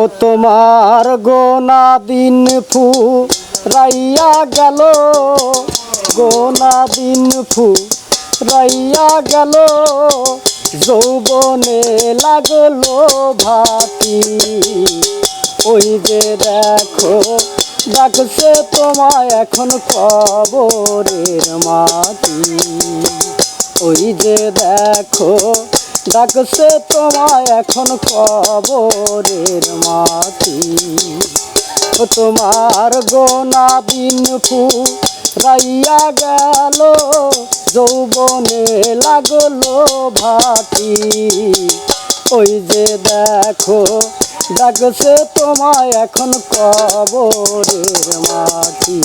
ও তোমার গোনা দিন ফু রাইয়া গেল। গোনা দিন ফু রাইয়া গেল। যৌবনে লাগল ভাতি। ওই যে দেখো ডাকছে তোমায় এখন কবরের মাটি। ওই যে দেখো ডাকছে তোমায় এখন কবরের মাটি। ও তোমার গোনা ফু রাইয়া গেল, যৌবনে লাগল ভাটি। ওই যে দেখো, ডাকছে তোমায় এখন কবরের মাটি।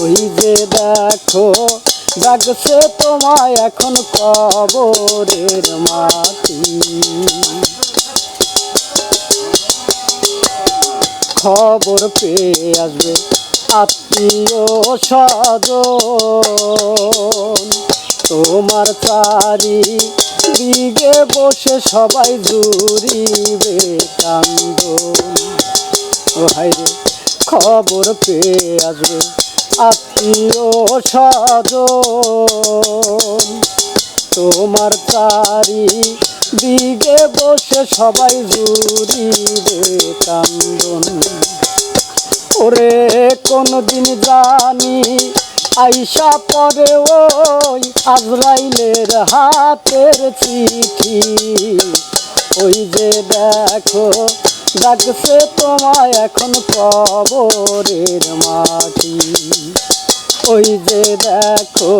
ওই যে দেখো ডাকছে তোমায় এখন কবরের মাটি। খবর পেয়ে আসবে আত্মীয় স্বজন। তোমার চারি দিকে বসে সবাই জুড়িবে কান্দন। ও খবর পেয়ে আসবে আত্মীয় স্বজন, তোমার চারি দিকে বসে সবাই জুড়ি জুড়িবে কান্দন। ওরে, কোনদিন জানি আইসা পরে ওই আজরাইলের হাতের চিঠি। ওই যে দেখো ডাকছে তোমায় এখন কবরের মাটি। ওই যে দেখো,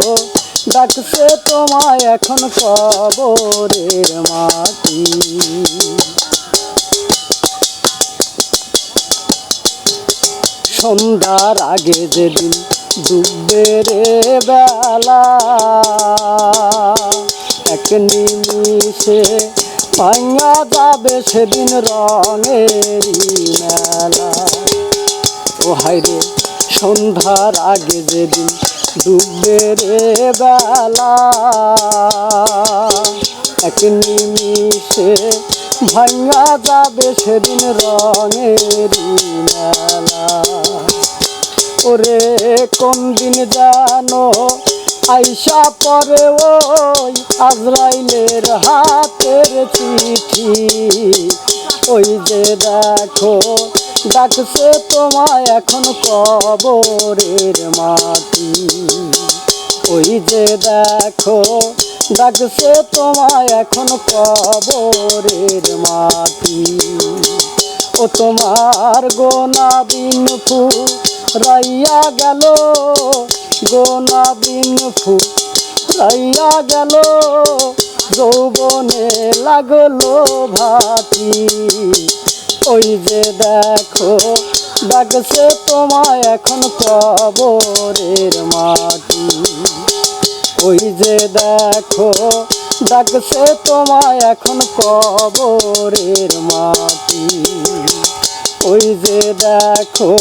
ডাকছে তোমায় এখন কবরের মাটি। সন্ধ্যার আগে যেদিন ডুববে রে বেলা, এক নিমিষে ভাঙা যাবে সেদিন রঙেরই মেলা। ও হাইরে সন্ধ্যার আগে যেদিন ডুববে রে বেলা। এক নিমিষে ভাঙা যাবে সেদিন রঙেরই মেলা। ওরে কোন দিন জানো আইসা পরে ওই আজরাইলের হাতের চিঠি। ওই যে দেখো, ডাকছে তোমায় এখন কবরের মাটি। ওই যে দেখো, ডাকছে তোমায় এখন কবরের মাটি। ও তোমার গোনা দিন ফু রাইয়া গেল। গোনা দিন ফু রাইয়া গেল, যৌবনে লাগল ভাতি। ওই যে দেখো, ডাকছে তোমায় এখন কবরের মাটি। ওই যে দেখো, ডাকছে তোমায় এখন কবরের মাটি। ওই যে দেখো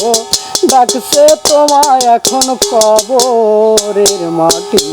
ডাকছে তোমায় এখন কবরের মাটি।